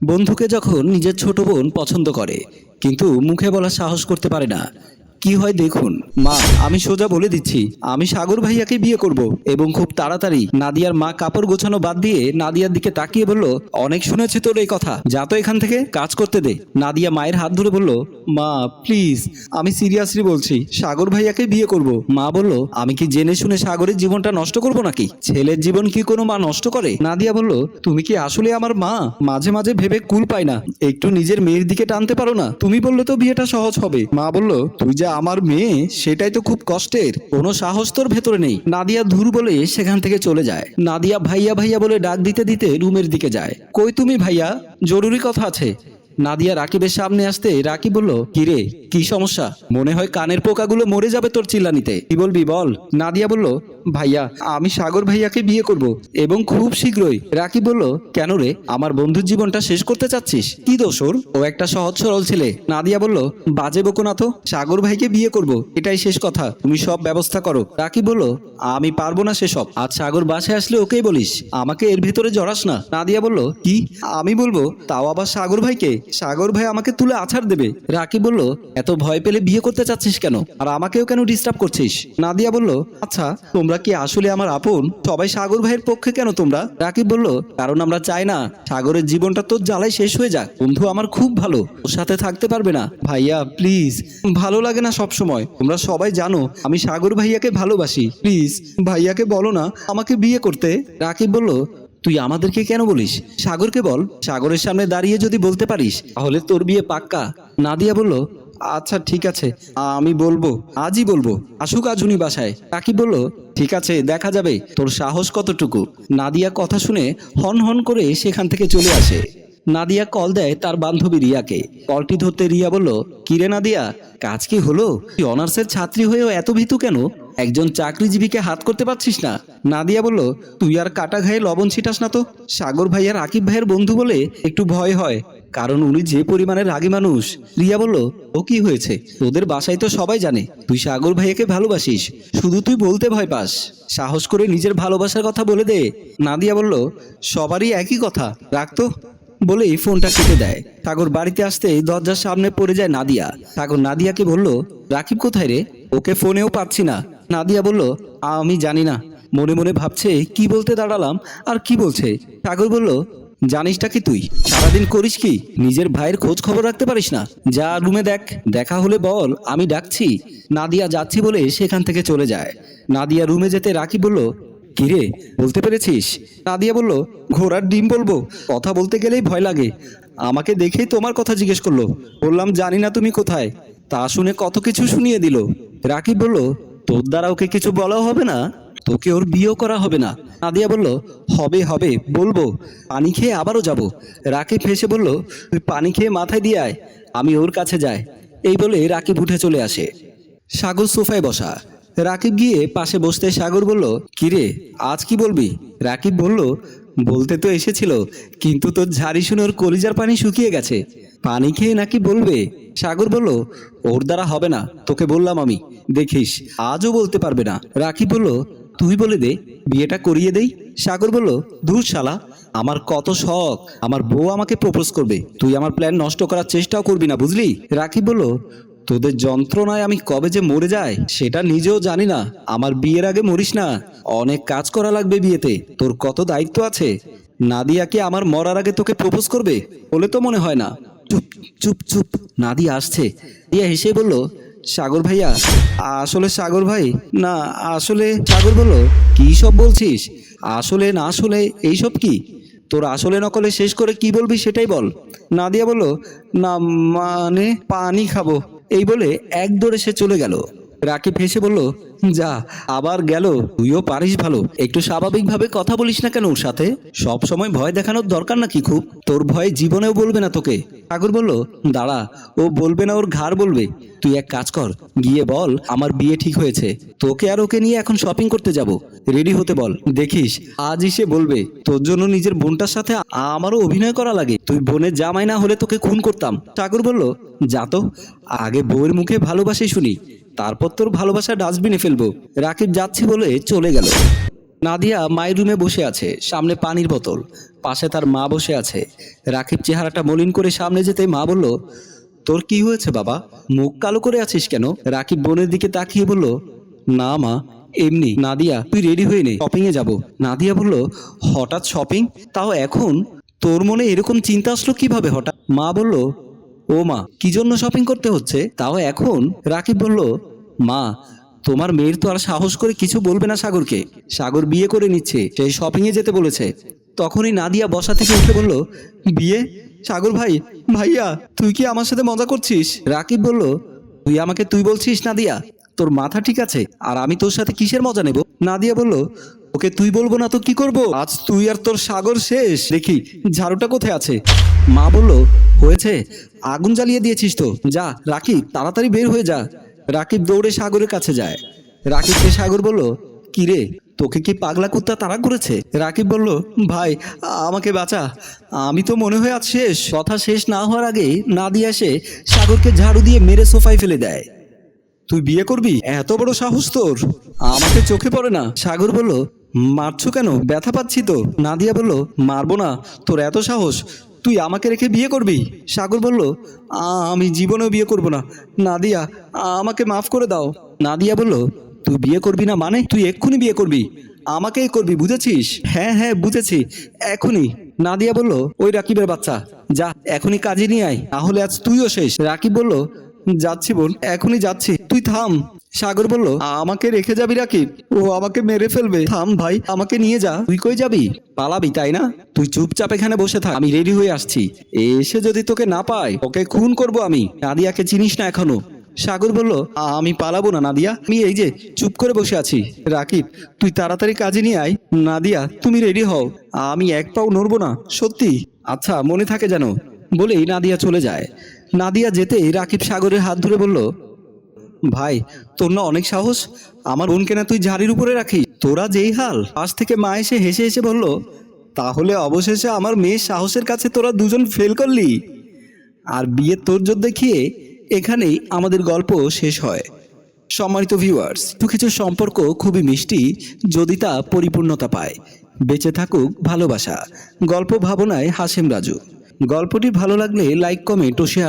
বন্ধুকে যখন নিজের ছোট বোন পছন্দ করে কিন্তু মুখে বলা সাহস করতে পারে না কি হয় দেখুন। মা, আমি সোজা বলে দিচ্ছি। আমি সাগর ভাইয়াকে বিয়ে করব এবং খুব তাড়াতাড়ি নাদিয়ার মা কাপড় গোছানো বাদ দিয়ে নাদিয়ার দিকে তাকিয়ে বলল, অনেক শুনেছে তোর এই কথা। যা তো এখান থেকে কাজ করতে দে। নাদিয়া মায়ের হাত ধরে বলল, মা, প্লিজ, আমি সিরিয়াসলি বলছি, সাগর ভাইয়াকে বিয়ে করব। মা বলল, আমি কি জেনে শুনে সাগরের জীবনটা নষ্ট করব নাকি? ছেলের জীবন কি কোনো মা নষ্ট করে? নাদিয়া বলল, তুমি কি আসলে আমার মা? মাঝে মাঝে ভেবে কুল পায় না। একটু নিজের মেয়ের দিকে টানতে পারো না। তুমি বললে তো বিয়েটা সহজ হবে। মা বলল, তুই যে আমার মেয়ে, সেটাই তো খুব কষ্টের। কোনো সাহস তোর ভেতরে নেই। নাদিয়া ধুর বলে সেখান থেকে চলে যায়। নাদিয়া ভাইয়া ভাইয়া বলে ডাক দিতে দিতে রুমের দিকে যায়। কই তুমি ভাইয়া? জরুরি কথা আছে। নাদিয়া রাকিবের সামনে আসতে রাকিব বলল, কিরে, কি সমস্যা? মনে হয় কানের পোকাগুলো মরে যাবে তোর চিল্লানিতে। কি বলবি, বল। নাদিয়া বলল, ভাইয়া, আমি সাগর ভাইয়াকে বিয়ে করব এবং খুব শীঘ্রই। রাকিব বলল, কেন রে, আমার বন্ধুর জীবনটা শেষ করতে চাচ্ছিস? কি দোষর ও একটা সহজ সরল ছেলে। নাদিয়া বলল, বাজে বকো না তো সাগর ভাইকে বিয়ে করব, এটাই শেষ কথা, তুমি সব ব্যবস্থা করো। রাকিব বলল, আমি পারব না সেসব, আজ সাগর বাসে আসলে ওকেই বলিস, আমাকে এর ভেতরে জড়াস না। নাদিয়া বলল, কি? আমি বলব, তাও আবার সাগর ভাইকে? সাগর ভাই আমাকে তুলে আছাড় দেবে। রাকিব বলল, এত ভয় পেলে বিয়ে করতে চাচ্ছিস কেন? আর আমাকেও কেন ডিস্টার্ব করছিস? নাদিয়া বলল আচ্ছা তোমরা কি আসলে আমার আপন? সবাই সাগর ভাইয়ের পক্ষে কেন তোমরা? রাকিব বলল, কারণ আমরা চাই না, সাগরের জীবনটা তোর জ্বালাই শেষ হয়ে যাক। বন্ধু আমার খুব ভালো, ওর সাথে থাকতে পারবে না। ভাইয়া প্লিজ ভালো লাগে না সব সময় তোমরা সবাই জানো, আমি সাগর ভাইয়াকে ভালোবাসি। প্লিজ ভাইয়াকে বলো না, আমাকে বিয়ে করতে? রাকিব বলল তুই আমাদেরকে কেন বলিস? সাগরকে বল। সাগরের সামনে দাঁড়িয়ে যদি বলতে পারিস, তাহলে তোর বিয়ে পাক্কা। নাদিয়া বলল আচ্ছা ঠিক আছে, আমি বলব, আজই বলব। আসুক আজ উনি বাসায়। কাকি বলল, ঠিক আছে, দেখা যাবে, তোর সাহস কতটুকু? নাদিয়া কথা শুনে হন হন করে সেখান থেকে চলে আসে। নাদিয়া কল দেয় তার বান্ধবী রিয়াকে। কলটি ধরতে রিয়া বলল, কিরে নাদিয়া, কাজ কি হলো? অনার্সের ছাত্রী হয়েও এত ভীতু কেন? একজন চাকরিজীবীকে হাত করতে পারছিস না। নাদিয়া বলল, তুই আর কাটা ঘায়ে লবণ ছিটাস না তো? সাগর ভাই আর আকিব ভাইয়ের বন্ধু বলে একটু ভয় হয়, কারণ উনি যে পরিমাণে রাগী মানুষ। রিয়া বলল, ও কি হয়েছে? তোদের বাসায় তো সবাই জানে। তুই সাগর ভাইয়াকে ভালোবাসিস। শুধু তুই বলতে ভয় পাস। সাহস করে নিজের ভালোবাসার কথা বলে দে। নাদিয়া বলল, সবারই একই কথা। রাখতো বলেই ফোনটা কেটে দেয়। সাগর বাড়িতে আসতেই দরজার সামনে পড়ে যায় নাদিয়া। সাগর নাদিয়াকে বলল, রাকিব কোথায় রে? ওকে ফোনেও পাচ্ছি না। নাদিয়া বলল, আমি জানি না। মনে মনে ভাবছে, কি বলতে দাঁড়ালাম আর কি বলছে? সাগর বলল, জানিসটা কি তুই? সারাদিন করিস কি? নিজের ভাইয়ের খোঁজ খবর রাখতে পারিস না? যা রুমে দেখ, দেখা হলে বল, আমি ডাকছি। নাদিয়া যাচ্ছি বলে সেখান থেকে চলে যায়। নাদিয়া রুমে যেতে রাকিব বলল কিরে বলতে পেরেছিস? নাদিয়া বলল, ঘোড়ার ডিম বলব, কথা বলতে গেলেই ভয় লাগে। আমাকে দেখেই তোমার কথা জিজ্ঞেস করল। বললাম, জানি না তুমি কোথায়? তা শুনে কত কিছু শুনিয়ে দিল। রাকিব বলল তোর দ্বারা ওকে কিছু বলাও হবে না, তোকে ওর বিয়েও করা হবে না। নাদিয়া বলল, হবে হবে, বলব। পানি খেয়ে আবারও যাব। রাকিব হেসে বলল তুই পানি খেয়ে মাথায় দিয়ে আয়, আমি ওর কাছে যাই। এই বলে রাকিব উঠে চলে আসে। সাগর সোফায় বসা। রাকিব গিয়ে পাশে বসতে সাগর বলল কিরে আজ কি বলবি? রাকিব বলল, বলতে তো এসেছিল, কিন্তু তোর ঝাড়ি শুনে ওর কলিজার পানি শুকিয়ে গেছে। পানি খেয়ে নাকি বলবে? সাগর বলল, ওর দ্বারা হবে না, তোকে বললাম আমি। দেখিস, আজও বলতে পারবে না। রাকিব বলল, তুই বলে দে, বিয়েটা করিয়ে দেই? সাগর বলল দূর শালা, আমার কত শখ, আমার বউ আমাকে প্রপোজ করবে, তুই আমার প্ল্যান নষ্ট করার চেষ্টাও করবি না, বুঝলি? রাকিব বলল, তোদের যন্ত্রণায় আমি কবে যে মরে যাই, সেটা নিজেও জানি না, আমার বিয়ের আগে মরিস না, অনেক কাজ করা লাগবে বিয়েতে, তোর কত দায়িত্ব আছে? নাদিয়া কি আমার মরার আগে তোকে প্রপোজ করবে? বলে তো মনে হয় না। চুপ চুপ চুপ, নাদিয়া আসছে। দিয়া হেসে বলল সাগর ভাইয়া, আসলে সাগর ভাই? না, আসলে সাগর বলো কি সব বলছিস? আসলে না আসলে এইসব কি? তোর আসলে নকলে শেষ করে কি বলবি সেটাই বল। নাদিয়া বলল, না মানে পানি খাব। এই বলে এক দৌড়ে সে চলে গেল। রাকিব হেসে বলল, যা, আবার গেল, তুইও পারিস ভালো। একটু স্বাভাবিকভাবে কথা বলিস না কেন ওর সাথে? সব সময় ভয় দেখানোর দরকার নাকি খুব? তোর ভয়ে জীবনেও বলবে না তোকে। ঠাকুর বলল, দাঁড়া, ও বলবে না, ওর ঘাড় বলবে। তুই এক কাজ কর, গিয়ে বল, আমার বিয়ে ঠিক হয়েছে। তোকে আর ওকে নিয়ে এখন শপিং করতে যাব। রেডি হতে বল। দেখিস, আজই সে বলবে, তোর জন্য নিজের বোনটার সাথে আমারও অভিনয় করা লাগে। তুই বোনের জামাই না হলে তোকে খুন করতাম। ঠাকুর বলল, যা তো, আগে বউয়ের মুখে ভালোবাসি শুনি। তারপর তোর ভালোবাসা ডাস্টবিনে ফেলব। রাকিব যাচ্ছি বলে চলে গেল। নাদিয়া মায়ের রুমে বসে আছে, সামনে পানির বোতল। পাশে তার মা বসে আছে। রাকিব চেহারাটা মলিন করে সামনে যেতে মা বলল, তোর কি হয়েছে বাবা? মুখ কালো করে আছিস কেন? রাকিব বোনের দিকে তাকিয়ে বলল, না মা, এমনি। নাদিয়া, তুই রেডি হয়ে নে শপিং এ যাব। নাদিয়া বলল, হঠাৎ শপিং তাও এখন? তোর মনে এরকম চিন্তা আসলো কীভাবে হঠাৎ? মা বলল ও মা, কি জন্য শপিং করতে হচ্ছে? তাও এখন? রাকিব বলল, মা, তোমার মেয়ের তো আর সাহস করে কিছু বলবে না সাগরকে। সাগর বিয়ে করে নিচ্ছে সেই শপিং এ যেতে বলেছে। তখনই নাদিয়া বসা থেকে উঠে বলল, বিয়ে? সাগর ভাই, ভাইয়া, তুই কি আমার সাথে মজা করছিস? রাকিব বলল, তুই আমাকে তুই বলছিস নাদিয়া? তোর মাথা ঠিক আছে, আর আমি তোর সাথে কিসের মজা নেব? নাদিয়া বলল ওকে তুই বলব না তো কি করব? আজ তুই আর তোর সাগর শেষ। দেখি, ঝাড়ুটা কোথায় আছে? মা বলল, হয়েছে। আগুন জ্বালিয়ে দিয়েছিস তো। যা রাকিব তাড়াতাড়ি বের হয়ে যা। রাকিব দৌড়ে সাগরের কাছে যায়। রাকিব রাকিবকে সাগর বলল কি রে তোকে কি পাগলা কুত্তা তারা করেছে? রাকিব বলল, ভাই, আমাকে বাঁচা। আমি তো মনে হয় আজ শেষ। কথা শেষ না হওয়ার আগে না দিয়ে এসে সাগরকে ঝাড়ু দিয়ে মেরে সোফায় ফেলে দেয়। তুই বিয়ে করবি? এত বড় সাহস তোর। আমাকে চোখে পড়ে না। সাগর বলল মারছো কেন? ব্যথা পাচ্ছি তো। নাদিয়া বলল, মারবো না। তোর এত সাহস। তুই আমাকে রেখে বিয়ে করবি? সাগর বলল, "আ- আমি জীবনেও বিয়ে করব না। নাদিয়া, আমাকে মাফ করে দাও। নাদিয়া বলল, তুই বিয়ে করবি না মানে? তুই এক্ষুনি বিয়ে করবি। আমাকেই করবি, বুঝেছিস? হ্যাঁ হ্যাঁ বুঝেছি। এখনই। নাদিয়া বলল, ওই রাকিবের বাচ্চা। যা, এখনই কাজে নিয়ে আয়। তাহলে আজ তুইও শেষ। রাকিব বলল, যাচ্ছি বোন, এখনই যাচ্ছি। তুই থাম। সাগর বলল, আমাকে রেখে যাবি রাকিব? ও আমাকে মেরে ফেলবে। থাম ভাই, আমাকে নিয়ে যা। তুই কই যাবি? পালাবি, তাই না? তুই চুপচাপ এখানে বসে থাক। আমি রেডি হয়ে আসছি। এসে যদি তোকে না পাই ওকে খুন করব আমি। নাদিয়াকে চিনিস না এখনও? সাগর বলল আমি পালাবো না, নাদিয়া। আমি এই যে চুপ করে বসে আছি। রাকিব, তুই তাড়াতাড়ি কাজে নিয়ে আয়। নাদিয়া, তুমি রেডি হও। আমি এক পাও নড়বো না। সত্যি? আচ্ছা মনে থাকে যেন। বলেই নাদিয়া চলে যায়। নাদিয়া যেতেই রাকিব সাগরের হাত ধরে বলল ভাই, তোর না অনেক সাহস? আমার বোনকে না তুই ঝাড়ির উপরে রাখি তোরা যেই হাল, পাশ থেকে মা এসে হেসে হেসে বলল, তাহলে অবশেষে আমার মেয়ের সাহসের কাছে তোরা দুজন ফেল করলি। আর বিয়ের তোরজোর দেখিয়ে এখানেই আমাদের গল্প শেষ হয়। সম্মানিত ভিউয়ার্স কিছু কিছু সম্পর্ক খুবই মিষ্টি, যদি তা পরিপূর্ণতা পায়। বেঁচে থাকুক ভালোবাসা। গল্প ভাবনায় হাসেম রাজু। গল্পটি ভালো লাগলে লাইক কমেন্ট ও শেয়ার